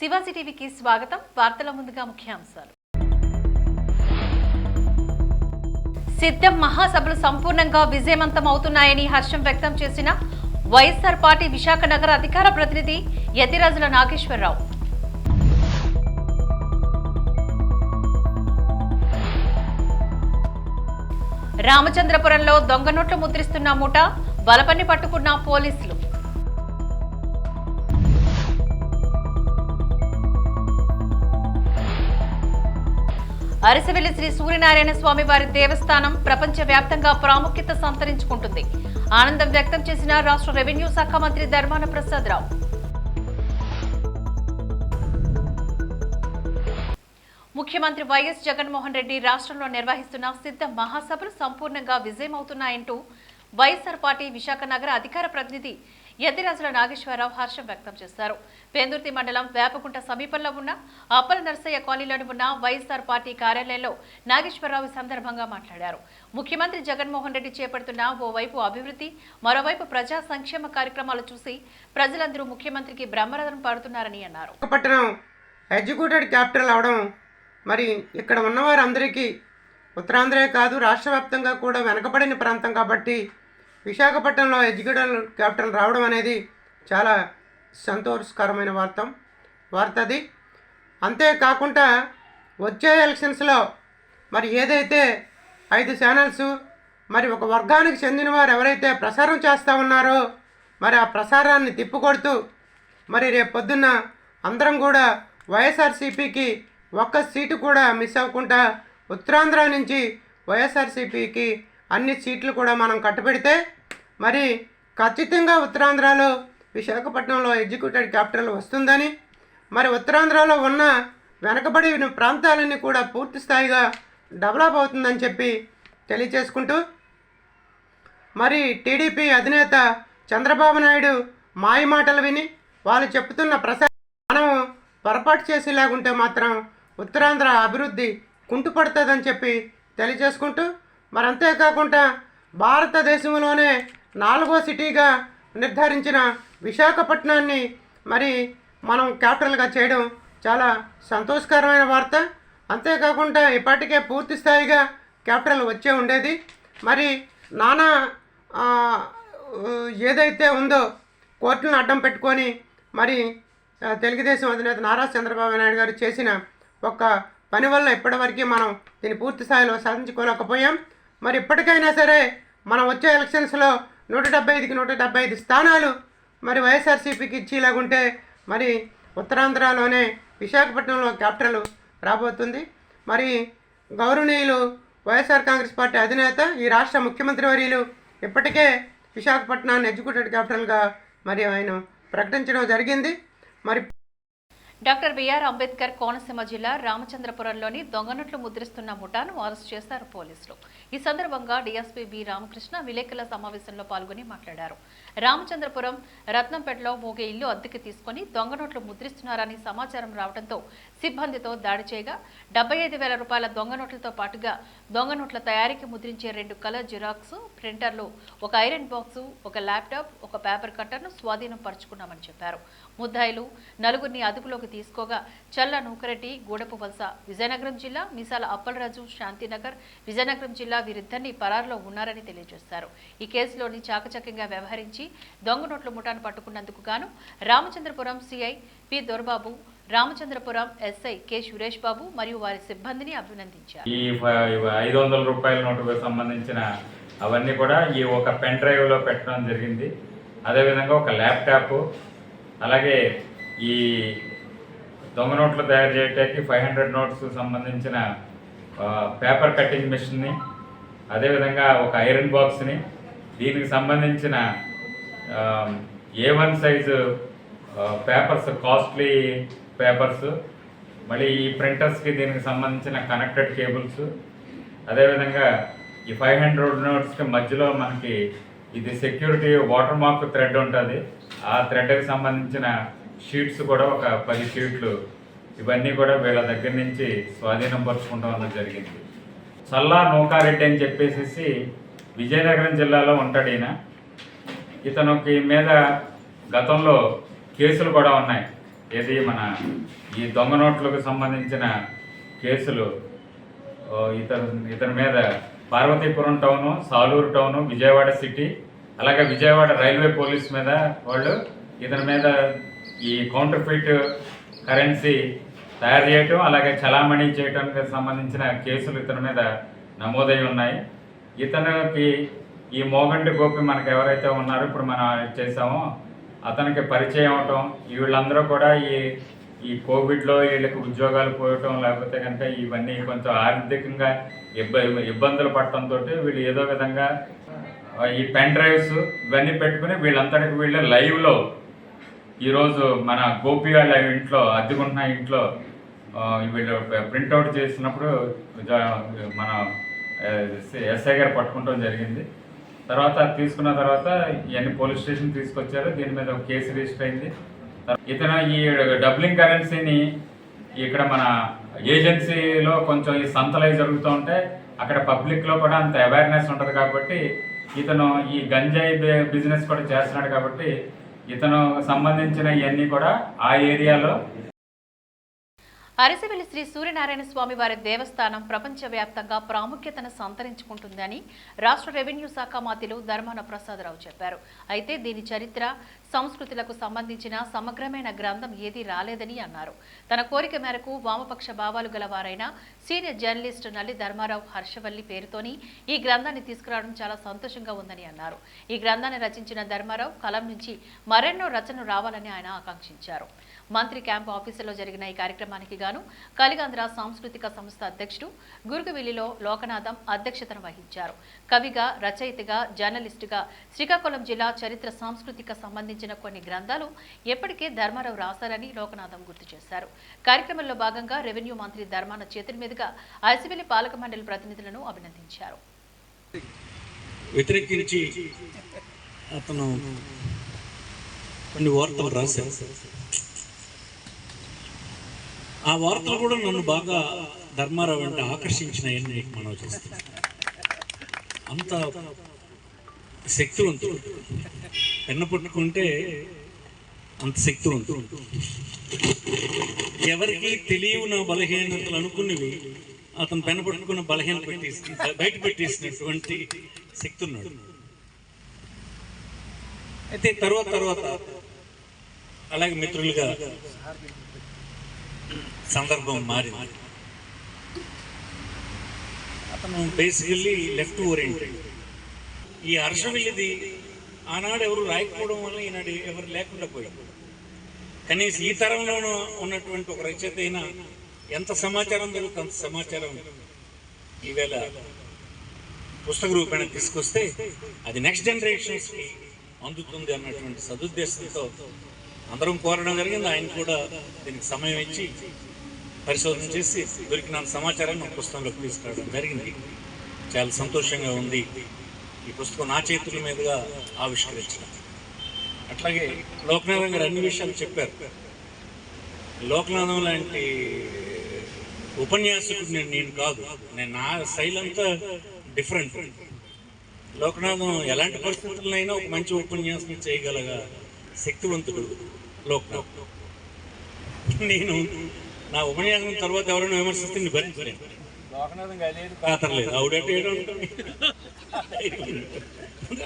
శివాజీ టీవీకి స్వాగతం. వార్తల ముందుగా ముఖ్యాంశాలు. సిద్ధం మహాసభలు సంపూర్ణంగా విజయవంతం అవుతున్నాయని హర్షం వ్యక్తం చేసిన వైఎస్ఆర్ పార్టీ విశాఖ నగర అధికార ప్రతినిధి యతిరాజుల నాగేశ్వరరావు. రామచంద్రపురంలో దొంగ నోట్లు ముద్రిస్తున్న ముఠ బలపన్ని పట్టుకున్న పోలీసులు. అరసవెల్లి శ్రీ సూర్యనారాయణ స్వామి వారి దేవస్థానం ప్రపంచ వ్యాప్తంగా ప్రాముఖ్యత సంతరించుకుంటుంది. ఆనందం వ్యక్తం చేసిన రాష్ట్ర రెవెన్యూ శాఖ మంత్రి ధర్మాన ప్రసాదరావు. ముఖ్యమంత్రి వైఎస్ జగన్మోహన్ రెడ్డి రాష్ట్రంలో నిర్వహిస్తున్న సిద్ధ మహాసభలు సంపూర్ణంగా విజయమవుతున్నాయంటూ వైఎస్ఆర్ పార్టీ విశాఖ నగర అధికార ప్రతినిధి యతిరాజుల నాగేశ్వరరావు హర్షం వ్యక్తం చేశారు. పేందుర్తి మండలం వేపకుంట సమీపంలో ఉన్న అప్పల నర్సయ్య కాలనీలోని ఉన్న వైఎస్ఆర్ పార్టీ కార్యాలయంలో నాగేశ్వరరావు సందర్భంగా మాట్లాడారు. ముఖ్యమంత్రి జగన్మోహన్ రెడ్డి చేపడుతున్న ఓవైపు అభివృద్ధి మరోవైపు ప్రజా సంక్షేమ కార్యక్రమాలు చూసి ప్రజలందరూ ముఖ్యమంత్రికి బ్రహ్మరథం పడుతున్నారని అన్నారు. పట్టణం ఎగ్జిక్యూటెడ్ క్యాపిటల్ అవడం మరి ఇక్కడ ఉన్నవారందరికీ ఉత్తరాంధ్రే కాదు రాష్ట్ర వ్యాప్తంగా కూడా వెనకబడిన ప్రాంతం కాబట్టి విశాఖపట్నంలో ఎడ్యుకేటర్ క్యాపిటల్ రావడం అనేది చాలా సంతోషకరమైన వార్త వార్త అది అంతేకాకుండా వచ్చే ఎలక్షన్స్లో మరి ఏదైతే ఐదు ఛానల్స్ మరి ఒక వర్గానికి చెందిన వారు ఎవరైతే ప్రసారం చేస్తూ ఉన్నారో మరి ఆ ప్రసారాన్ని తిప్పుకొడుతూ మరి రేపు పొద్దున్న అందరం కూడా వైఎస్ఆర్సీపీకి ఒక్క సీటు కూడా మిస్ అవ్వకుండా ఉత్తరాంధ్ర నుంచి వైఎస్ఆర్సీపీకి అన్ని సీట్లు కూడా మనం కట్టబెడితే మరి ఖచ్చితంగా ఉత్తరాంధ్రలో విశాఖపట్నంలో ఎగ్జిక్యూటెడ్ క్యాపిటల్ వస్తుందని మరి ఉత్తరాంధ్రలో ఉన్న వెనకబడిన ప్రాంతాలన్నీ కూడా పూర్తి స్థాయిగా డెవలప్ అవుతుందని చెప్పి తెలియచేసుకుంటూ మరి టీడీపీ అధినేత చంద్రబాబు నాయుడు మాయ మాటలు విని వాళ్ళు చెప్తున్న ప్రసారం మనం పొరపాటు చేసేలాగుంటే మాత్రం ఉత్తరాంధ్ర అభివృద్ధి కుంటుపడుతుందని చెప్పి తెలియజేసుకుంటూ మరి అంతేకాకుండా భారతదేశంలోనే నాలుగో సిటీగా నిర్ధారించిన విశాఖపట్నాన్ని మరి మనం క్యాపిటల్గా చేయడం చాలా సంతోషకరమైన వార్త. అంతేకాకుండా ఇప్పటికే పూర్తి స్థాయిగా క్యాపిటల్ వచ్చే ఉండేది. మరి నానా ఏదైతే ఉందో కోర్టులను అడ్డం పెట్టుకొని మరి తెలుగుదేశం అధినేత నారా చంద్రబాబు నాయుడు గారు చేసిన ఒక పని వల్ల ఇప్పటివరకు మనం దీన్ని పూర్తి స్థాయిలో సాధించుకోలేకపోయాం. మరి ఇప్పటికైనా సరే మనం వచ్చే ఎలక్షన్స్లో నూట డెబ్బై ఐదుకి నూట డెబ్బై ఐదు స్థానాలు మరి వైఎస్ఆర్సీపీకి ఇచ్చేలాగుంటే మరి ఉత్తరాంధ్రలోనే విశాఖపట్నంలో క్యాపిటల్ రాబోతుంది. మరి గౌరవనీయులు వైఎస్ఆర్ కాంగ్రెస్ పార్టీ అధినేత ఈ రాష్ట్ర ముఖ్యమంత్రి వర్యులు ఇప్పటికే విశాఖపట్నాన్ని ఎగ్జిక్యూటివ్ క్యాపిటల్గా మరి ఆయన ప్రకటించడం జరిగింది. మరి డాక్టర్ బిఆర్ అంబేద్కర్ కోనసీమ జిల్లా రామచంద్రపురంలోని దొంగనట్లు ముద్రిస్తున్న ముఠాను అరెస్ట్ చేశారు పోలీసులు. ఈ సందర్భంగా డీఎస్పీ బి రామకృష్ణ విలేకరుల సమావేశంలో పాల్గొని మాట్లాడారు. రామచంద్రపురం రత్నంపేటలో మోగే ఇల్లు అద్దెకి తీసుకుని దొంగ నోట్లు ముద్రిస్తున్నారని సమాచారం రావడంతో సిబ్బందితో దాడి చేయగా డెబ్బై ఐదు వేల రూపాయల దొంగ నోట్లతో పాటుగా దొంగ నోట్ల తయారీకి ముద్రించే రెండు కలర్ జిరాక్స్ ప్రింటర్లు ఒక ఐరన్ బాక్సు ఒక ల్యాప్టాప్ ఒక పేపర్ కట్టర్ను స్వాధీనం పరుచుకున్నామని చెప్పారు. ముద్దాయిలు నలుగురిని అదుపులోకి తీసుకోగా చల్ల నూకరెడ్డి గూడపు వలస విజయనగరం జిల్లా మిసాల అప్పలరాజు శాంతినగర్ విజయనగరం జిల్లా వీరిద్దరిని పరారులో ఉన్నారని తెలియజేశారు ఈ కేసులోని చాకచక్యంగా వ్యవహరించి దొంగ నోట్ల ముఠాను పట్టుకున్నందుకు గాను Ramachandrapuram CI P Dorababu Ramachandrapuram SI K Suresh Babu మరియు వారి సిబ్బందిని అభినందించారు. ఈ ఐదు వందల రూపాయల నోటుకు సంబంధించిన అవన్నీ కూడా ఈ ఒక పెన్ డ్రైవ్లో పెట్టడం జరిగింది. అదేవిధంగా ఒక ల్యాప్టాప్ అలాగే ఈ దొంగ నోట్లు తయారు చేయడానికి ఫైవ్ హండ్రెడ్ నోట్స్ సంబంధించిన పేపర్ కట్టింగ్ మిషన్ని అదేవిధంగా ఒక ఐరన్ బాక్స్ని దీనికి సంబంధించిన A one size papers costly papers మళ్ళీ ఈ ప్రింటర్స్కి దీనికి సంబంధించిన కనెక్టెడ్ కేబుల్స్ అదేవిధంగా ఈ ఫైవ్ హండ్రెడ్ నోట్స్కి మధ్యలో మనకి ఇది సెక్యూరిటీ వాటర్ మార్క్ థ్రెడ్ ఉంటుంది. ఆ థ్రెడ్కి సంబంధించిన షీట్స్ కూడా ఒక పది షీట్లు. ఇవన్నీ కూడా వీళ్ళ దగ్గర నుంచి స్వాధీనం పరుచుకుంటాం అన్నది జరిగింది. చల్లా నూకారెడ్డి అని చెప్పేసి విజయనగరం జిల్లాలో ఉంటాడు ఈయన. ఇతనికి మీద గతంలో కేసులు కూడా ఉన్నాయి. ఏది మన ఈ దొంగ నోట్లకు సంబంధించిన కేసులు. ఇతను ఇతని మీద Parvathipuram town Saluru town Vijayawada city అలాగే విజయవాడ రైల్వే పోలీస్ మీద వాళ్ళు ఇతని మీద ఈ కౌంటర్ ఫీట్ కరెన్సీ తయారు చేయటం అలాగే చలామణి చేయటానికి సంబంధించిన కేసులు ఇతని మీద నమోదై ఉన్నాయి. ఇతనికి ఈ మోగంటి గోపి మనకు ఎవరైతే ఉన్నారో ఇప్పుడు మనం చేసామో అతనికి పరిచయం అవటం వీళ్ళందరూ కూడా ఈ ఈ కోవిడ్లో వీళ్ళకి ఉద్యోగాలు పోయటం లేకపోతే కనుక ఇవన్నీ కొంచెం ఆర్థికంగా ఇబ్బ ఇబ్బందులు పడటంతో వీళ్ళు ఏదో విధంగా ఈ పెన్ డ్రైవ్స్ ఇవన్నీ పెట్టుకుని వీళ్ళంతటికి వీళ్ళు లైవ్లో ఈరోజు మన గోపి వాళ్ళ ఇంట్లో అద్దెకుంటున్న ఇంట్లో వీళ్ళు ప్రింట్అవుట్ చేసినప్పుడు మన ఎస్ఐ గారు పట్టుకుంటాం జరిగింది. తర్వాత తీసుకున్న తర్వాత ఇవన్నీ పోలీస్ స్టేషన్ తీసుకొచ్చారు. దీని మీద ఒక కేసు రిజిస్టర్ అయింది. ఇతను ఈ డబ్లింగ్ కరెన్సీని ఇక్కడ మన ఏజెన్సీలో కొంచెం ఈ సంతలై జరుగుతూ ఉంటే అక్కడ పబ్లిక్లో కూడా అంత అవేర్నెస్ ఉంటుంది కాబట్టి ఇతను ఈ గంజాయి బిజినెస్ కూడా చేస్తున్నాడు కాబట్టి ఇతను సంబంధించిన ఇవన్నీ కూడా ఆ ఏరియాలో అరసివెల్లి శ్రీ సూర్యనారాయణ స్వామి వారి దేవస్థానం ప్రపంచవ్యాప్తంగా ప్రాముఖ్యతను సంతరించుకుంటుందని రాష్ట్ర రెవెన్యూ శాఖ మాతిలు ధర్మాన ప్రసాదరావు చెప్పారు. అయితే దీని చరిత్ర సంస్కృతులకు సంబంధించిన సమగ్రమైన గ్రంథం ఏదీ రాలేదని అన్నారు. తన కోరిక మేరకు వామపక్ష భావాలు గలవారైన సీనియర్ జర్నలిస్ట్ నల్లి ధర్మారావు హర్షవల్లి పేరుతోని ఈ గ్రంథాన్ని తీసుకురావడం చాలా సంతోషంగా ఉందని అన్నారు. ఈ గ్రంథాన్ని రచించిన ధర్మారావు కలం నుంచి మరెన్నో రచనలు రావాలని ఆయన ఆకాంక్షించారు. మంత్రి క్యాంప్ ఆఫీసులో జరిగిన ఈ కార్యక్రమానికి గాను కలిగాంధ్ర సాంస్కృతిక సంస్థ అధ్యక్షుడు గురుగువిల్లిలో లోకనాథం అధ్యక్షతన వహించారు. కవిగా రచయితగా జర్నలిస్టుగా శ్రీకాకుళం జిల్లా చరిత్ర సాంస్కృతిక సంబంధించిన కొన్ని గ్రంథాలు ఎప్పటికే ధర్మారావు రాశారని లోకనాథం గుర్తు చేశారు. కార్యక్రమంలో భాగంగా రెవెన్యూ మంత్రి ధర్మాన చేతుల మీదుగా అరసివెల్లి పాలక మండలి ప్రతినిధులను అభినందించారు. వ్యతిరేకించి అతను కొన్ని వార్తలు రాశారు. ఆ వార్తలు కూడా నన్ను బాగా ధర్మారావు అంటే ఆకర్షించినాయని నీకు మనవి చేస్తాను. అంత శక్తివంతుడు. పెన్ను పట్టుకుంటే అంత శక్తివంతుడు. ఎవరికి తెలియవు నా బలహీనతలు అనుకున్నవి. అతను పెన్న పట్టుకున్న బలహీన పెట్టేసి బయట పెట్టేసినటువంటి శక్తి ఉన్నాడు అయితే తర్వాత తర్వాత అలాగే మిత్రులుగా సందర్భం మారింది. అతను బేసికల్లీ లెఫ్ట్ ఓరియంటెడ్. ఈ హర్షవిల్లిది ఆనాడు ఎవరు రాయకపోవడం వల్ల ఈనాడు ఎవరు లేకుండా పోయింది కనీసం ఈ తరంలోనూ ఉన్నటువంటి ఒక రచయిత అయినా ఎంత సమాచారం దొరుకుతుంది అంత సమాచారం ఈవేళ పుస్తక రూపేణ తీసుకొస్తే అది నెక్స్ట్ జనరేషన్స్కి అందుతుంది అన్నటువంటి సదుద్దేశంతో అందరం కోరడం జరిగింది. ఆయన కూడా దీనికి సమయం ఇచ్చి పరిశోధన చేసి దొరికిన సమాచారాన్ని ఒక పుస్తకంలోకి తీసుకురావడం జరిగింది. చాలా సంతోషంగా ఉంది. ఈ పుస్తకం నా చేతుల మీదుగా ఆవిష్కరించిన అట్లాగే లోకనాథం గారు అన్ని విషయాలు చెప్పారు. లోకనాథం లాంటి ఉపన్యాసకుడు నేను నేను కాదు. నేను నా శైలి అంతా డిఫరెంట్ లోకనాథం ఎలాంటి పరిస్థితులైనా ఒక మంచి ఉపన్యాసం చేయగలగా శక్తివంతుడు. లోకనాథ్ నేను నా ఉపన్యాసం తర్వాత ఎవరైనా విమర్శిస్తే నేను భరించలేను. కాతరలేదు ఆవిడంటే.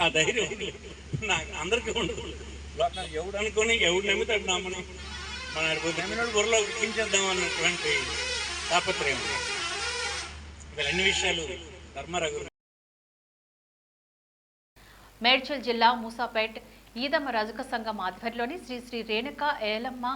ఆ ధైర్యం. నాకు అందరికీ ఉండదు. ఎవడు అనుకొని ఎవడు నమ్ముతాడు నమ్మని? మన నమ్మినాడు బుర్రలో ఎక్కించేద్దాం అన్నటువంటి తాపత్రయం. ఇవాళ అన్ని విషయాలు ధర్మారావు గారు మేడ్చల్ జిల్లా మూసాపేట్ ఈదమ్మ రజక సంఘం ఆధ్వర్యంలోని శ్రీ శ్రీ రేణుక ఏలమ్మ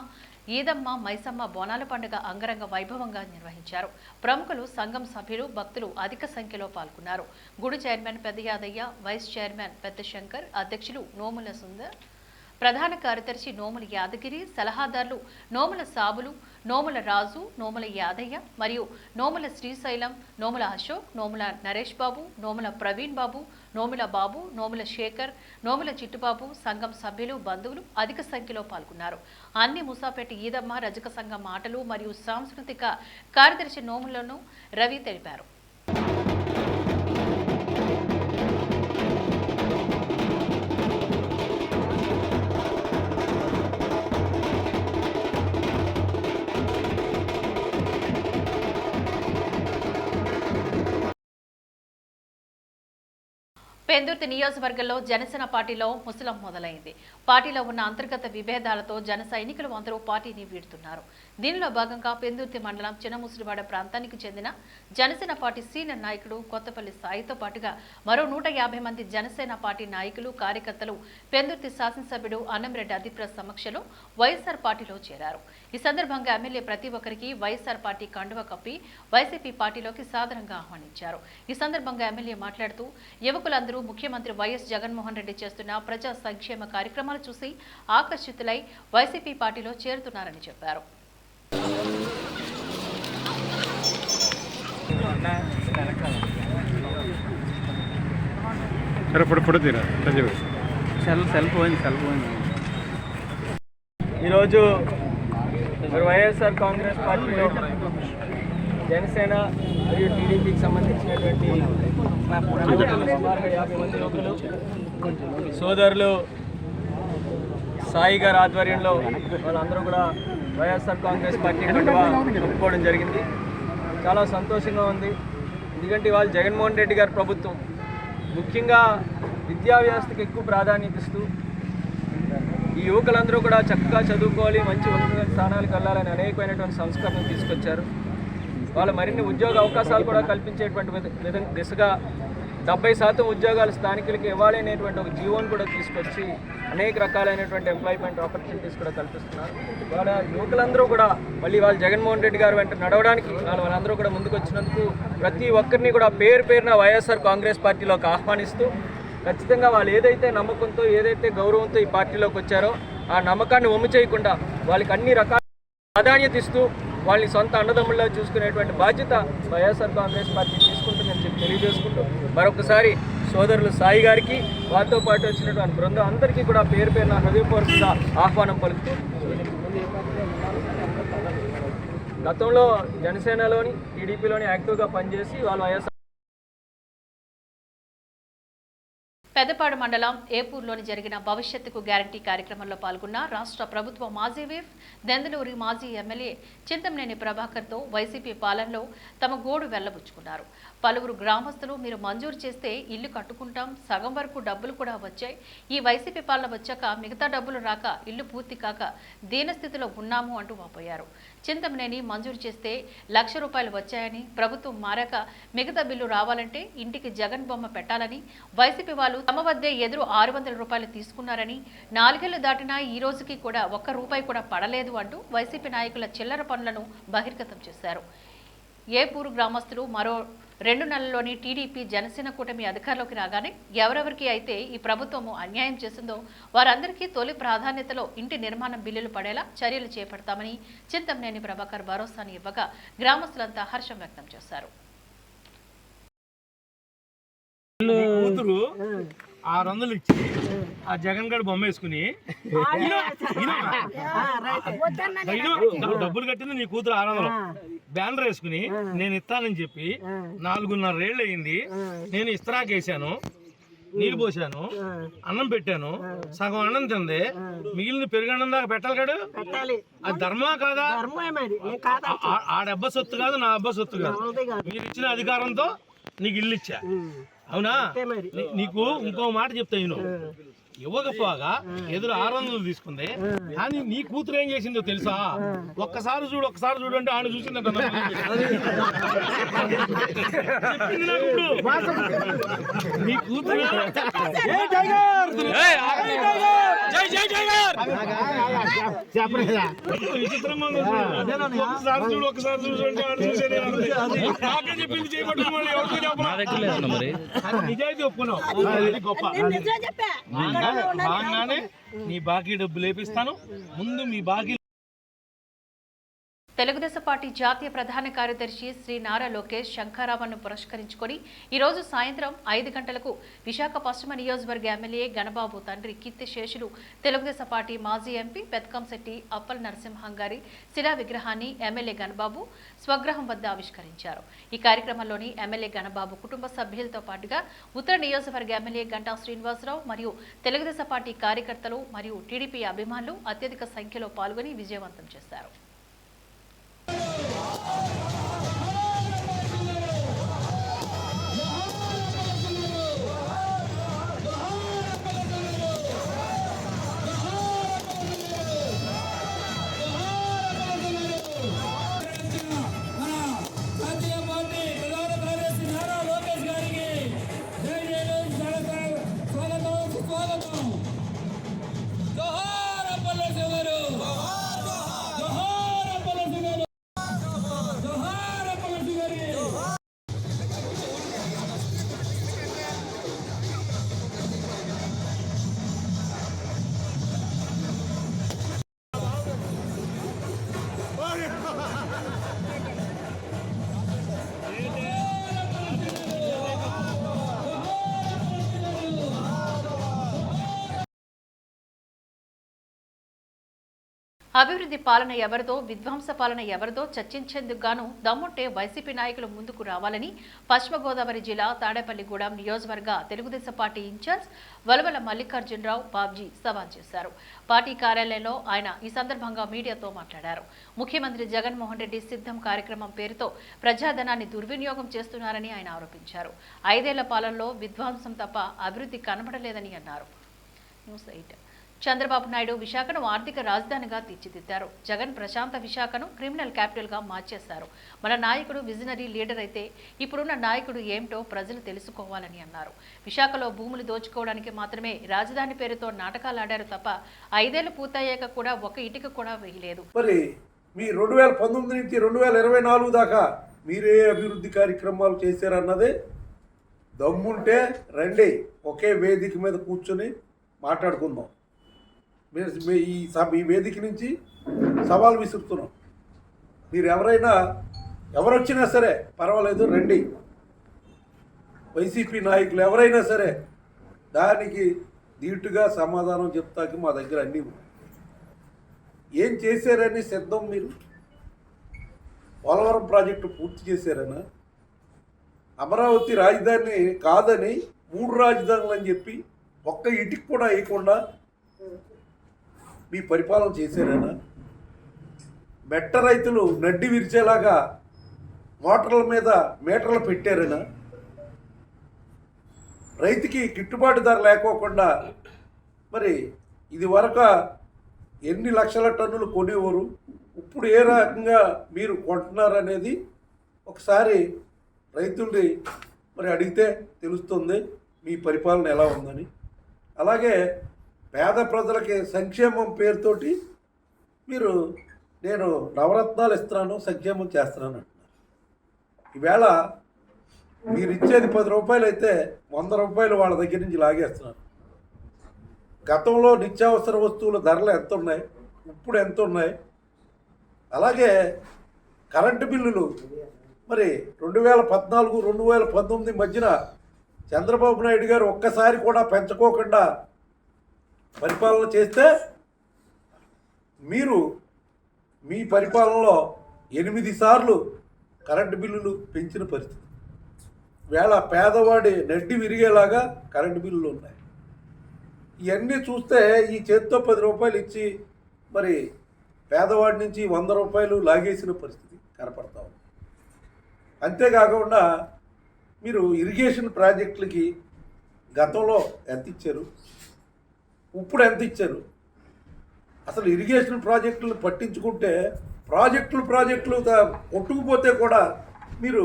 ఈదమ్మ మైసమ్మ బోనాల పండుగ అంగరంగ వైభవంగా నిర్వహించారు. ప్రముఖులు సంఘం సభ్యులు భక్తులు అధిక సంఖ్యలో పాల్గొన్నారు. గుడి చైర్మన్ పెద్ద యాదయ్య వైస్ చైర్మన్ పెద్ద శంకర్ అధ్యక్షులు నోముల సుందర్ ప్రధాన కార్యదర్శి నోముల యాదగిరి సలహాదారులు నోముల సాబులు నోముల రాజు నోముల యాదయ్య మరియు నోముల శ్రీశైలం నోముల అశోక్ నోముల నరేష్ బాబు నోముల ప్రవీణ్ బాబు నోముల బాబు నోముల శేఖర్ నోముల చిట్టుబాబు సంఘం సభ్యులు బంధువులు అధిక సంఖ్యలో పాల్గొన్నారు. అన్ని ముసాపేట ఈదమ్మ రజక సంఘం మాటలు మరియు సాంస్కృతిక కార్యదర్శి నోములను రవి తెలిపారు. పెందుర్తి నియోజకవర్గంలో జనసేన పార్టీలో ముసలం మొదలైంది. పార్టీలో ఉన్న అంతర్గత విభేదాలతో జన సైనికులు అందరూ పార్టీని వీడుతున్నారు. దీనిలో భాగంగా పెందుర్తి మండలం చిన్నముసిరివాడ ప్రాంతానికి చెందిన జనసేన పార్టీ సీనియర్ నాయకుడు కొత్తపల్లి సాయితో పాటుగా మరో నూట యాభై మంది జనసేన పార్టీ నాయకులు కార్యకర్తలు పెందుర్తి శాసనసభ్యుడు అన్నంరెడ్డి అధిప్ర సమక్షంలో వైఎస్ఆర్ పార్టీలో చేరారు. ఈ సందర్భంగా ఎమ్మెల్యే ప్రతి ఒక్కరికి వైఎస్ఆర్ పార్టీ కండువ కప్పి వైసీపీ పార్టీలోకి సాదరంగా ఆహ్వానించారు. ఈ సందర్భంగా ఎమ్మెల్యే మాట్లాడుతూ యువకులందరూ ముఖ్యమంత్రి వైఎస్ జగన్మోహన్ రెడ్డి చేస్తున్న ప్రజా సంక్షేమ కార్యక్రమాలు చూసి ఆకర్షితులై వైసీపీ పార్టీలో చేరుతున్నారని చెప్పారు. సరే ఇప్పుడు ఇప్పుడు తీరా? సంజయ్ సెల్ సెల్ పోయింది సెల్ పోయింది. ఈరోజు మరి వైఎస్ఆర్ కాంగ్రెస్ పార్టీలో జనసేన మరియు టీడీపీకి సంబంధించినటువంటి యువకులు, సుమారుగా యాభై మంది యువకులు సోదరులు సాయి గారి ఆధ్వర్యంలో వాళ్ళందరూ కూడా వైఎస్ఆర్ కాంగ్రెస్ పార్టీ కండువా కప్పుకోవడం జరిగింది. చాలా సంతోషంగా ఉంది. ఎందుకంటే ఇవాళ జగన్మోహన్ రెడ్డి గారి ప్రభుత్వం ముఖ్యంగా విద్యా వ్యవస్థకు ఎక్కువ ప్రాధాన్యత ఇస్తూ ఈ యువకులందరూ కూడా చక్కగా చదువుకోవాలి మంచి ఉన్నత స్థానాలకు వెళ్ళాలని అనేకమైనటువంటి సంస్కరణలు తీసుకొచ్చారు. వాళ్ళు మరిన్ని ఉద్యోగ అవకాశాలు కూడా కల్పించేటువంటి విధ- దిశగా డెబ్బై శాతం ఉద్యోగాలు స్థానికులకి ఇవ్వాలి అనేటువంటి ఒక జీవోని కూడా తీసుకొచ్చి అనేక రకాలైనటువంటి ఎంప్లాయ్మెంట్ ఆపర్చునిటీస్ కూడా కల్పిస్తున్నారు. వాళ్ళ యువకులందరూ కూడా మళ్ళీ వాళ్ళు జగన్మోహన్ రెడ్డి గారు వెంట నడవడానికి వాళ్ళు వాళ్ళందరూ కూడా ముందుకు వచ్చినందుకు ప్రతి ఒక్కరిని కూడా పేరు పేరున వైఎస్ఆర్ కాంగ్రెస్ పార్టీలోకి ఆహ్వానిస్తూ ఖచ్చితంగా వాళ్ళు ఏదైతే నమ్మకంతో ఏదైతే గౌరవంతో ఈ పార్టీలోకి వచ్చారో ఆ నమ్మకాన్ని ఒమ్ము చేయకుండా వాళ్ళకి అన్ని రకాల ప్రాధాన్యత ఇస్తూ వాళ్ళని సొంత అన్నదమ్ముల్లో చూసుకునేటువంటి బాధ్యత వైఎస్ఆర్ కాంగ్రెస్ పార్టీ తీసుకుంటుందని చెప్పి తెలియజేసుకుంటూ మరొకసారి సోదరులు సాయి గారికి వారితో పాటు వచ్చినటువంటి బృందం అందరికీ కూడా పేరు పేరున హృదయపూర్వకంగా ఆహ్వానం పలుకుతూ గతంలో జనసేనలోని టీడీపీలోని యాక్టివ్గా పనిచేసి వాళ్ళు వైఎస్ఆర్ పెద్దపాడు మండలం ఏపూర్లోని జరిగిన భవిష్యత్తుకు గ్యారంటీ కార్యక్రమంలో పాల్గొన్న రాష్ట్ర ప్రభుత్వ మాజీ విఫ్ దెందలూరి మాజీ ఎమ్మెల్యే చింతమనేని ప్రభాకర్తో వైసీపీ పాలనలో తమ గోడు వెళ్ళబుచ్చుకున్నారు. పలువురు గ్రామస్తులు మీరు మంజూరు చేస్తే ఇల్లు కట్టుకుంటాం సగం వరకు డబ్బులు కూడా వచ్చాయి. ఈ వైసీపీ పాలన వచ్చాక మిగతా డబ్బులు రాక ఇల్లు పూర్తి కాక దీనస్థితిలో ఉన్నాము అంటూ వాపోయారు. చింతమనేని మంజూరు చేస్తే లక్ష రూపాయలు వచ్చాయని ప్రభుత్వం మారాక మిగతా బిల్లు రావాలంటే ఇంటికి జగన్ బొమ్మ పెట్టాలని వైసీపీ వాళ్ళు తమ వద్దే ఎదురు ఆరు వందల రూపాయలు తీసుకున్నారని నాలుగేళ్ళు దాటినా ఈ రోజుకి కూడా ఒక్క రూపాయి కూడా పడలేదు అంటూ వైసీపీ నాయకుల చిల్లర పనులను బహిర్గతం చేశారు. ఏపూరు గ్రామస్తులు మరో రెండు నెలల్లోని టీడీపీ జనసేన కూటమి అధికారంలోకి రాగానే ఎవరెవరికి అయితే ఈ ప్రభుత్వము అన్యాయం చేసిందో వారందరికీ తొలి ప్రాధాన్యతలో ఇంటి నిర్మాణం బిల్లులు పడేలా చర్యలు చేపడతామని చింతమనేని ప్రభాకర్ భరోసాని ఇవ్వగా గ్రామస్తులంతా హర్షం వ్యక్తం చేశారు. ఆరు వందలు ఇచ్చి ఆ జగన్ గడు బొమ్మ వేసుకుని డబ్బులు కట్టింది నీ కూతురు ఆరు వందలు బ్యానర్ వేసుకుని నేను ఇస్తానని చెప్పి నాలుగున్నర ఏళ్ళు అయింది. నేను ఇస్త్రాక్ వేసాను నీళ్ళు పోసాను అన్నం పెట్టాను సగం అన్నం తింది. మిగిలిన పెరుగన్నం దాకా పెట్టాలి కాడు అది ధర్మా కాదా? ఆ- ఆ- ఆ డబ్బ సొత్తు కాదు నా అబ్బ సొత్తు కాదు. మీరు ఇచ్చిన అధికారంతో నీకు ఇల్లు ఇచ్చా. అవునా? నీకు ఇంకో మాట చెప్తా నేను ఇవ్వకపోగా ఎదురు ఆరు వందలు తీసుకుంది కానీ నీ కూతురు ఏం చేసిందో తెలుసా? ఒక్కసారి చూడు ఒక్కసారి చూడు అంటే ఆయన చూసిందంట. నా కూతురు చూడు. అంటే ఆడు చూసేదే చెప్పింది చేయబట్టి. అది నిజాయితీ ఒప్పుకున్నావు. గొప్ప. బాగానే నీ బాకీ డబ్బులు లేపిస్తాను ముందు మీ బాకీ తెలుగుదేశం పార్టీ జాతీయ ప్రధాన కార్యదర్శి శ్రీ నారా లోకేష్ శంఖారావును పురస్కరించుకొని ఈరోజు సాయంత్రం ఐదు గంటలకు విశాఖ పశ్చిమ నియోజకవర్గ ఎమ్మెల్యే గణబాబు తండ్రి కీర్తి శేషులు తెలుగుదేశం పార్టీ మాజీ ఎంపీ పెత్కంశెట్టి అప్పల్ నరసింహం గారి శిలా విగ్రహాన్ని ఎమ్మెల్యే గణబాబు స్వగ్రహం వద్ద ఆవిష్కరించారు. ఈ కార్యక్రమంలోని ఎమ్మెల్యే గణబాబు కుటుంబ సభ్యులతో పాటుగా ఉత్తర నియోజకవర్గ ఎమ్మెల్యే గంటా శ్రీనివాసరావు మరియు తెలుగుదేశం పార్టీ కార్యకర్తలు మరియు టీడీపీ అభిమానులు అత్యధిక సంఖ్యలో పాల్గొని విజయవంతం చేశారు. Oh, అభివృద్ధి పాలన ఎవరిదో విధ్వంస పాలన ఎవరిదో చర్చించేందుకు గాను దమ్ముంటే వైసీపీ నాయకులు ముందుకు రావాలని పశ్చిమ గోదావరి జిల్లా తాడేపల్లిగూడెం నియోజకవర్గ తెలుగుదేశం పార్టీ ఇన్ఛార్జ్ వలవల మల్లికార్జునరావు బాబ్జీ సవాల్ చేశారు. పార్టీ కార్యాలయంలో ఆయన ఈ సందర్భంగా మీడియాతో మాట్లాడారు. ముఖ్యమంత్రి జగన్మోహన్ రెడ్డి సిద్ధం కార్యక్రమం పేరుతో ప్రజాధనాన్ని దుర్వినియోగం చేస్తున్నారని ఆయన ఆరోపించారు. ఐదేళ్ళ పాలనలో విధ్వంసం తప్ప అభివృద్ధి కనబడలేదని అన్నారు. News eight. చంద్రబాబు నాయుడు విశాఖను ఆర్థిక రాజధానిగా తీర్చిదిద్దారు. జగన్ ప్రశాంత విశాఖను క్రిమినల్ క్యాపిటల్గా మార్చేశారు. మన నాయకుడు విజనరీ లీడర్ అయితే ఇప్పుడున్న నాయకుడు ఏమిటో ప్రజలు తెలుసుకోవాలని అన్నారు. విశాఖలో భూములు దోచుకోవడానికి మాత్రమే రాజధాని పేరుతో నాటకాలు ఆడారు తప్ప ఐదేళ్ళు పూర్తయ్యాక కూడా ఒక ఇటుక కూడా వేయలేదు. మరి మీ రెండు వేల పంతొమ్మిది నుంచి రెండు వేల ఇరవై నాలుగు దాకా మీరే అభివృద్ధి కార్యక్రమాలు చేశారన్నది? దమ్ముంటే రండి ఒకే వేదిక మీద కూర్చొని మాట్లాడుకుందాం. ఈ ఈ వేదిక నుంచి సవాల్ విసురుతున్నాం. మీరు ఎవరైనా ఎవరొచ్చినా సరే పర్వాలేదు రండి. వైసీపీ నాయకులు ఎవరైనా సరే దానికి దీటుగా సమాధానం చెప్తాకి మా దగ్గర అన్నీ ఏం చేశారని సిద్ధం మీరు? పోలవరం ప్రాజెక్టు పూర్తి చేశారనా? అమరావతి రాజధాని కాదని మూడు రాజధానులు అని చెప్పి ఒక్క ఇటుకు కూడా వేయకుండా మీ పరిపాలన చేశారనా? మెట్ట రైతులు నడ్డి విరిచేలాగా మోటార్ల మీద మీటర్లు పెట్టారనా? రైతుకి గిట్టుబాటు ధర లేకోకుండా మరి ఇది వరక ఎన్ని లక్షల టన్నులు కొనేవారు? ఇప్పుడు ఏ రకంగా మీరు కొంటున్నారనేది ఒకసారి రైతుల్ని మరి అడిగితే తెలుస్తుంది మీ పరిపాలన ఎలా ఉందని. అలాగే పేద ప్రజలకి సంక్షేమం పేరుతోటి మీరు నేను నవరత్నాలు ఇస్తున్నాను సంక్షేమం చేస్తున్నాను అంటున్నారు. ఈవేళ మీరు ఇచ్చేది పది రూపాయలు అయితే వంద రూపాయలు వాళ్ళ దగ్గర నుంచి లాగేస్తున్నారు. గతంలో నిత్యావసర వస్తువుల ధరలు ఎంత ఉన్నాయి ఇప్పుడు ఎంత ఉన్నాయి అలాగే కరెంటు బిల్లులు మరి రెండు వేల పద్నాలుగు రెండు వేల పంతొమ్మిది మధ్యన చంద్రబాబు నాయుడు గారు ఒక్కసారి కూడా పెంచుకోకుండా పరిపాలన చేస్తే మీరు మీ పరిపాలనలో ఎనిమిది సార్లు కరెంటు బిల్లులు పెంచిన పరిస్థితి. వేళ పేదవాడి నడ్డి విరిగేలాగా కరెంటు బిల్లులు ఉన్నాయి. ఇవన్నీ చూస్తే ఈ చేత్తో పది రూపాయలు ఇచ్చి మరి పేదవాడి నుంచి వంద రూపాయలు లాగేసిన పరిస్థితి కనపడతా ఉంది. అంతేకాకుండా మీరు ఇరిగేషన్ ప్రాజెక్టులకి గతంలో ఎంత ఇచ్చారు? ఇప్పుడు ఎంత ఇచ్చారు? అసలు ఇరిగేషన్ ప్రాజెక్టులు పట్టించుకుంటే ప్రాజెక్టులు ప్రాజెక్టులు కొట్టుకుపోతే కూడా మీరు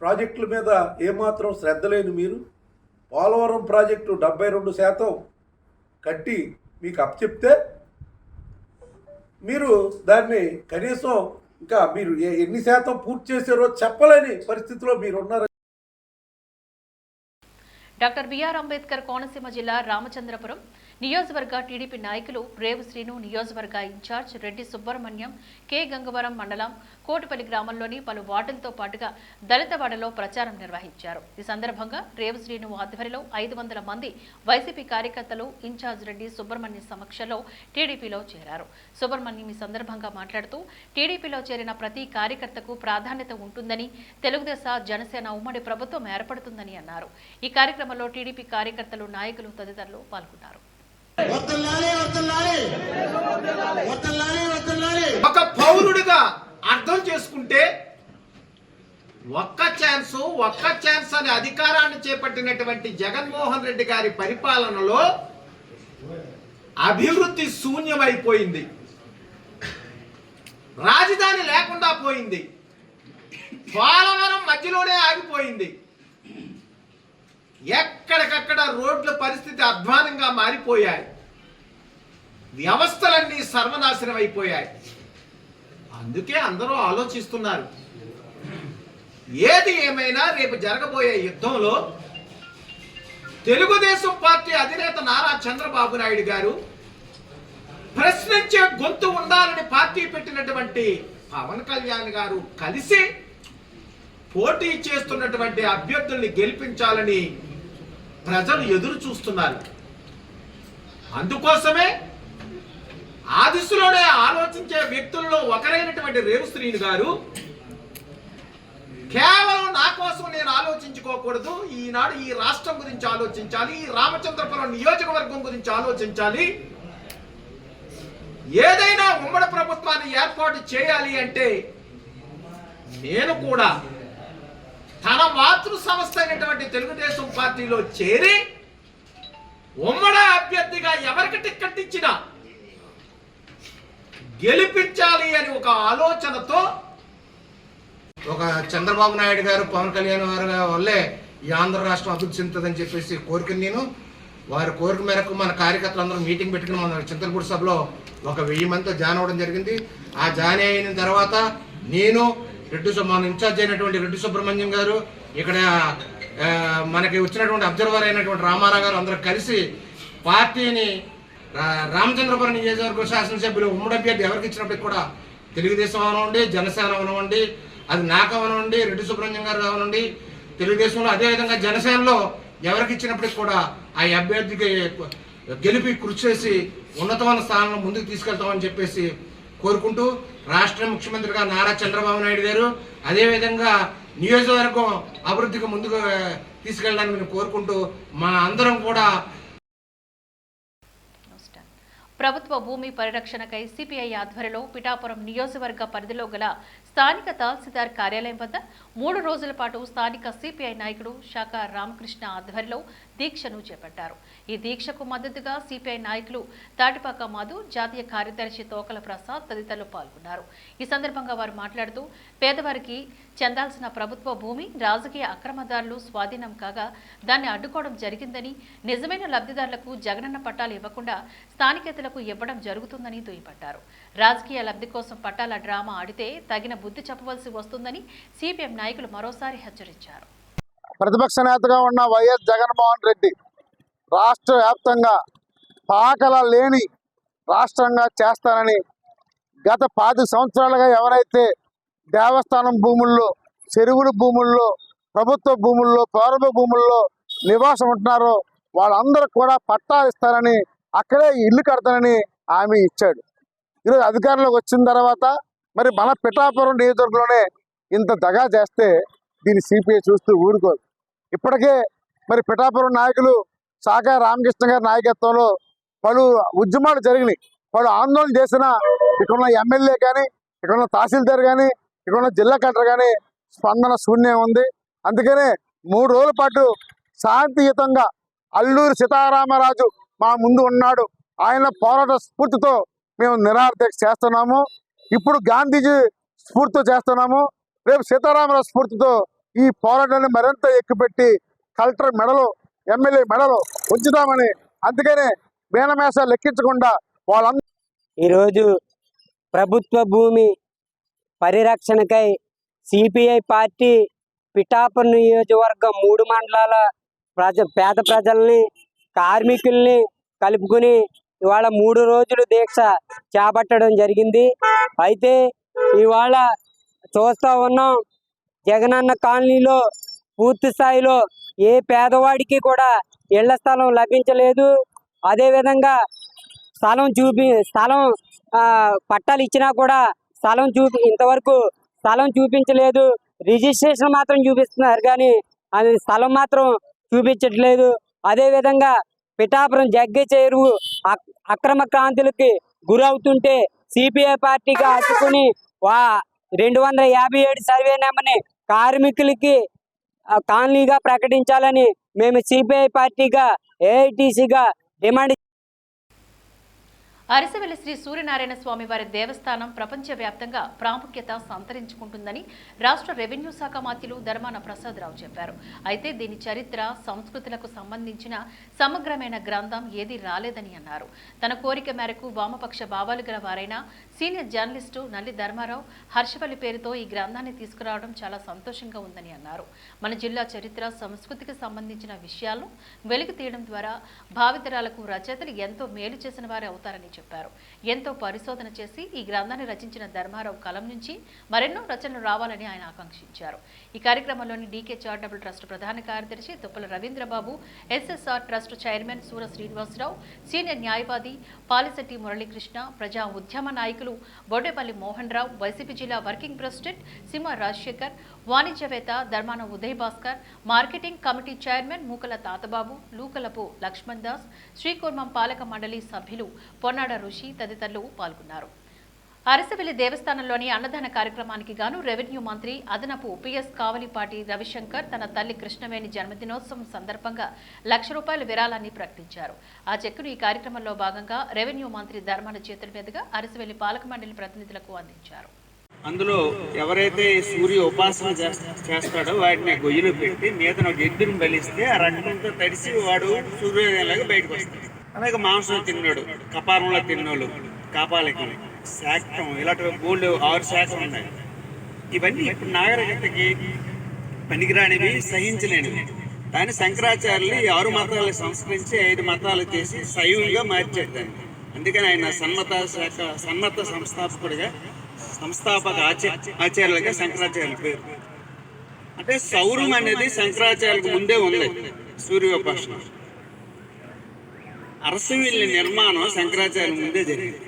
ప్రాజెక్టుల మీద ఏమాత్రం శ్రద్ధ లేని మీరు. పోలవరం ప్రాజెక్టు డెబ్బై రెండు శాతం కట్టి మీకు అప్పచెప్తే మీరు దాన్ని కనీసం ఇంకా మీరు ఏ- ఎన్ని శాతం పూర్తి చేశారో చెప్పలేని పరిస్థితిలో మీరు ఉన్నారు డాక్టర్ బిఆర్ అంబేద్కర్ కోనసీమ జిల్లా రామచంద్రపురం నియోజకవర్గ టీడీపీ నాయకులు రేవు శ్రీను నియోజకవర్గ ఇన్ఛార్జ్ రెడ్డి సుబ్రహ్మణ్యం కె గంగవరం మండలం కోటిపల్లి గ్రామంలోని పలు వార్డులతో పాటుగా దళితవాడలో ప్రచారం నిర్వహించారు. ఈ సందర్భంగా రేవు శ్రీను ఆధ్వర్యంలో ఐదు వందల మంది వైసీపీ కార్యకర్తలు ఇన్ఛార్జ్ రెడ్డి సుబ్రహ్మణ్యం సమక్షంలో టీడీపీలో చేరారు. సుబ్రహ్మణ్యం ఈ సందర్భంగా మాట్లాడుతూ టీడీపీలో చేరిన ప్రతి కార్యకర్తకు ప్రాధాన్యత ఉంటుందని తెలుగుదేశ జనసేన ఉమ్మడి ప్రభుత్వం ఏర్పడుతుందని అన్నారు. ఈ కార్యక్రమంలో టీడీపీ కార్యకర్తలు నాయకులు తదితరులు పాల్గొన్నారు. ఒక పౌరుడిగా అర్థం చేసుకుంటే ఒక్క ఛాన్స్ ఒక్క ఛాన్స్ అనే అధికారాన్ని చేపట్టినటువంటి జగన్మోహన్ రెడ్డి గారి పరిపాలనలో అభివృద్ధి శూన్యమైపోయింది. రాజధాని లేకుండా పోయింది. పోలవరం మధ్యలోనే ఆగిపోయింది. ఎక్కడికక్కడ రోడ్ల పరిస్థితి అధ్వానంగా మారిపోయాయి. వ్యవస్థలన్నీ సర్వనాశనం అయిపోయాయి. అందుకే అందరూ ఆలోచిస్తున్నారు. ఏది ఏమైనా రేపు జరగబోయే యుద్ధంలో తెలుగుదేశం పార్టీ అధినేత నారా చంద్రబాబు నాయుడు గారు ప్రశ్నించే గొంతు ఉండాలని పార్టీ పెట్టినటువంటి పవన్ కళ్యాణ్ గారు కలిసి పోటీ చేస్తున్నటువంటి అభ్యర్థుల్ని గెలిపించాలని ప్రజలు ఎదురు చూస్తున్నారు. అందుకోసమే ఆ దిశలోనే ఆలోచించే వ్యక్తుల్లో ఒకరైనటువంటి రేవుశ్రీని గారు కేవలం నా కోసం నేను ఆలోచించుకోకూడదు ఈనాడు ఈ రాష్ట్రం గురించి ఆలోచించాలి ఈ రామచంద్రపురం నియోజకవర్గం గురించి ఆలోచించాలి. ఏదైనా ఉమ్మడి ప్రభుత్వాన్ని ఏర్పాటు చేయాలి అంటే నేను కూడా తన మాతృ సంస్థ అయినటువంటి తెలుగుదేశం పార్టీలో చేరి ఉమ్మడి అభ్యర్థిగా ఎవరికి టిక్కెట్ ఇచ్చినా గెలిపించాలి అని ఒక ఆలోచనతో ఒక చంద్రబాబు నాయుడు గారు పవన్ కళ్యాణ్ గారు వల్లే ఈ ఆంధ్ర రాష్ట్రం అభివృద్ధి చెందుతుందని చెప్పేసి కోరిక నేను వారి కోరిక మేరకు మన కార్యకర్తలందరూ మీటింగ్ పెట్టుకుని మన చింతలపూడి సభలో ఒక వెయ్యి మందితో జాయిన్ అవ్వడం జరిగింది. ఆ జాయిన్ అయిన తర్వాత నేను రెడ్డి మన ఇన్ఛార్జ్ అయినటువంటి రెడ్డి సుబ్రహ్మణ్యం గారు ఇక్కడ మనకి వచ్చినటువంటి అబ్జర్వర్ అయినటువంటి రామారావు గారు అందరూ కలిసి పార్టీని రామచంద్రపురం నియోజకవర్గ శాసనసభ్యులు ఉమ్మడి అభ్యర్థి ఎవరికి ఇచ్చినప్పటికి కూడా తెలుగుదేశం అవనివ్వండి జనసేన అవనివ్వండి అది నాకు అవనివ్వండి రెడ్డి సుబ్రహ్మణ్యం గారు అవనండి. తెలుగుదేశంలో అదేవిధంగా జనసేనలో ఎవరికి ఇచ్చినప్పటికి కూడా ఆ అభ్యర్థికి గెలిపి కృషి చేసి ఉన్నతమైన స్థానంలో ముందుకు తీసుకెళ్తామని చెప్పేసి కోరుకుంటూ రాష్ట్ర ముఖ్యమంత్రిగా నారా చంద్రబాబు నాయుడు గారు అదేవిధంగా నియోజకవర్గం అభివృద్ధికి ముందుకు తీసుకెళ్ళడానికి కోరుకుంటూ మా అందరం కూడా ప్రభుత్వ భూమి పరిరక్షణకై సిపిఐ ఆధ్వర్యంలో పిఠాపురం నియోజకవర్గ పరిధిలో గల స్థానిక తహసీల్దార్ కార్యాలయం వద్ద మూడు రోజుల పాటు స్థానిక సిపిఐ నాయకుడు శాఖ రామకృష్ణ ఆధ్వర్యంలో దీక్షను చేపట్టారు. ఈ దీక్షకు మద్దతుగా సిపిఐ నాయకులు తాటిపాక మధు జాతీయ కార్యదర్శి తోకల ప్రసాద్ తదితరులు పాల్గొన్నారు. ఈ సందర్భంగా వారు మాట్లాడుతూ పేదవారికి చెందాల్సిన ప్రభుత్వ భూమి రాజకీయ అక్రమదారులు స్వాధీనం కాగా దాన్ని అడ్డుకోవడం జరిగిందని నిజమైన లబ్ధిదారులకు జగనన్న పట్టాలు ఇవ్వకుండా స్థానికేతలకు ఇవ్వడం జరుగుతుందని దుయ్యబట్టారు. రాజకీయ లబ్ధి కోసం పట్టాల డ్రామా ఆడితే తగిన బుద్ధి చెప్పవలసి వస్తుందని సిపిఎం నాయకులు మరోసారి హెచ్చరించారు. ప్రతిపక్ష నేతగా ఉన్న వైఎస్ జగన్మోహన్ రెడ్డి రాష్ట్ర వ్యాప్తంగా పాకల లేని రాష్ట్రంగా చేస్తానని గత పాతి సంవత్సరాలుగా ఎవరైతే దేవస్థానం భూముల్లో చెరువుల భూముల్లో ప్రభుత్వ భూముల్లో ప్రారంభ భూముల్లో నివాసం ఉంటున్నారో వాళ్ళందరూ కూడా పట్టాలు ఇస్తారని అక్కడే ఇల్లు కడతానని హామీ ఇచ్చాడు. ఈరోజు అధికారంలోకి వచ్చిన తర్వాత మరి మన పిఠాపురం నియోజకవర్గంలోనే ఇంత దగా చేస్తే దీన్ని సిపిఐ చూస్తూ ఊరుకోదు. ఇప్పటికే మరి పిఠాపురం నాయకులు సాగా రామకృష్ణ గారి నాయకత్వంలో పలు ఉద్యమాలు జరిగినాయి. పలు ఆందోళన చేసిన ఇక్కడ ఉన్న ఎమ్మెల్యే కానీ ఇక్కడ ఉన్న తహసీల్దార్ కానీ ఇక్కడ ఉన్న జిల్లా కలెక్టర్ కానీ స్పందన శూన్యం ఉంది. అందుకనే మూడు రోజుల పాటు శాంతియుతంగా అల్లూరి సీతారామరాజు మా ముందు ఉన్నాడు. ఆయన పోరాట స్ఫూర్తితో మేము నిరార్థక చేస్తున్నాము. ఇప్పుడు గాంధీజీ స్ఫూర్తితో చేస్తున్నాము. రేపు సీతారామరాజు స్ఫూర్తితో ఈ పోరాటాన్ని మరింత ఎక్కుపెట్టి కలెక్టర్ మెడలు ఎమ్మెల్యే మెడలు ఉంచుతామని అందుకనే మేనమేస లెక్కించకుండా వాళ్ళందరూ ఈరోజు ప్రభుత్వ భూమి పరిరక్షణకై సిపిఐ పార్టీ పిఠాపురం నియోజకవర్గం మూడు మండలాల ప్రజ పేద ప్రజల్ని కార్మికుల్ని కలుపుకుని ఇవాళ మూడు రోజులు దీక్ష చేపట్టడం జరిగింది. అయితే ఇవాళ చూస్తూ ఉన్నాం జగనన్న కాలనీలో పూర్తి స్థాయిలో ఏ పేదవాడికి కూడా ఇళ్ళ స్థలం లభించలేదు. అదేవిధంగా స్థలం చూపి స్థలం ఆ, పట్టాలు ఇచ్చినా కూడా స్థలం చూపి ఇంతవరకు స్థలం చూపించలేదు. రిజిస్ట్రేషన్ మాత్రం చూపిస్తున్నారు కానీ అది స్థలం మాత్రం చూపించట్లేదు. అదేవిధంగా పిఠాపురం జగ్గ చేరువు అక్రమ క్రాంతులకి గురవుతుంటే సిపిఐ పార్టీగా అడ్డుకుని వా రెండు వందల యాభై ఏడు సర్వే నెంబర్ని కార్మికులకి కాలనీగా ప్రకటించాలని మేము సిపిఐ పార్టీగా ఏఐటీసీగా డిమాండ్ అరిసెవెల్లి శ్రీ సూర్యనారాయణ స్వామి వారి దేవస్థానం ప్రపంచవ్యాప్తంగా ప్రాముఖ్యత సంతరించుకుంటుందని రాష్ట్ర రెవెన్యూ శాఖ మాత్యులు ధర్మాన ప్రసాదరావు చెప్పారు. అయితే దీని చరిత్ర సంస్కృతులకు సంబంధించిన సమగ్రమైన గ్రంథం ఏదీ రాలేదని అన్నారు. తన కోరిక మేరకు వామపక్ష భావాలు గల వారైన సీనియర్ జర్నలిస్టు నల్లి ధర్మారావు హర్షవల్లి పేరుతో ఈ గ్రంథాన్ని తీసుకురావడం చాలా సంతోషంగా ఉందని అన్నారు. మన జిల్లా చరిత్ర సంస్కృతికి సంబంధించిన విషయాలను వెలికి తీయడం ద్వారా భావితరాలకు రచయితలు ఎంతో మేలు చేసిన వారే అవుతారని చెప్పారు. ఎంతో పరిశోధన చేసి ఈ గ్రంథాన్ని రచించిన ధర్మారావు కలం నుంచి మరెన్నో రచనలు రావాలని ఆయన ఆకాంక్షించారు. ఈ కార్యక్రమంలోని డీకే చారిటబుల్ ట్రస్ట్ ప్రధాన కార్యదర్శి Tuppala Ravindrababu SSR trust chairman Sura Srinivasarao senior న్యాయవాది పాలిశెట్టి మురళీకృష్ణ ప్రజా ఉద్యమ నాయకులు బొడ్డేపల్లి మోహన్ రావు వైసీపీ జిల్లా working president సిమ Rajasekhar వాణిజ్యవేత్త Dharmana Uday Bhaskar marketing committee chairman Mukala Tatababu Lukalapu Lakshman Das Srikurmam పాలక మండలి సభ్యులు పొన్నాడ ఋషి తదితరులు పాల్గొన్నారు. అరసవెల్లి దేవస్థానంలోని అన్నదాన కార్యక్రమానికి గాను రెవెన్యూ మంత్రి అదనపు పిఎస్ కావలిపాటి రవిశంకర్ తన తల్లి కృష్ణవేణి జన్మదినోత్సవం సందర్భంగా లక్ష రూపాయల విరాళాన్ని ప్రకటించారు. ఆ చెక్కును ఈ కార్యక్రమంలో భాగంగా రెవెన్యూ మంత్రి ధర్మాన చేతుల మీదుగా అరసవెల్లి పాలక మండలి ప్రతినిధులకు అందించారు. అందులో ఎవరైతే సూర్య ఉపాసన చేస్తాడో వాటిని గొయ్యిలో పెట్టి మీద ఒక బలిస్తే ఆ రక్తంతో తడిసి వాడు సూర్యోదయంలాగా బయటకు వస్తాడు. అలాగే మాంసం తిన్నాడు కపాలంలో తిన్నోళ్ళు కాపాలకి. శాక్తం ఇలాంటి బోల్డ్ ఆరు శాఖలు ఉన్నాయి. ఇవన్నీ ఇప్పుడు నాగరికతకి పనికిరానివి సహించలేనివి. దాన్ని శంకరాచార్యులు ఈ ఆరు మతాలు సంస్కరించి ఐదు మతాలు చేసి సైవంగా మార్చాడు దాన్ని. అందుకని ఆయన సన్మత శాఖ సన్మత సంస్థాపకుడిగా సంస్థాపక ఆచార్య ఆచార్యులుగా శంకరాచార్యుల పేరు. అంటే సౌరం అనేది శంకరాచార్యులకు ముందే ఉంది సూర్యోపాసన. అరసవిల్లి నిర్మాణం శంకరాచార్యుల ముందే జరిగింది.